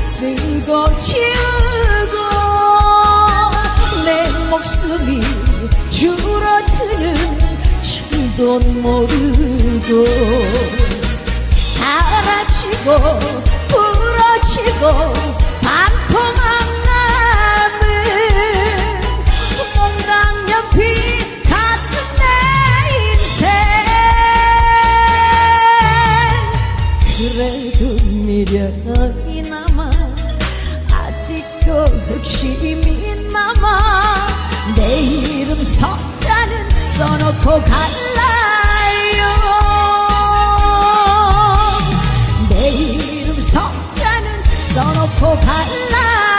쓰고 지우고 내 목숨이 줄어드는 줄도 모르고 사라지고 부러지고 반토막 남은 몽당연필 그래도 미련이 남아. 아직도 흑심이 남아. 내 이름 석자는 써놓고 갈라요. 내 이름 석자는 써놓고 갈라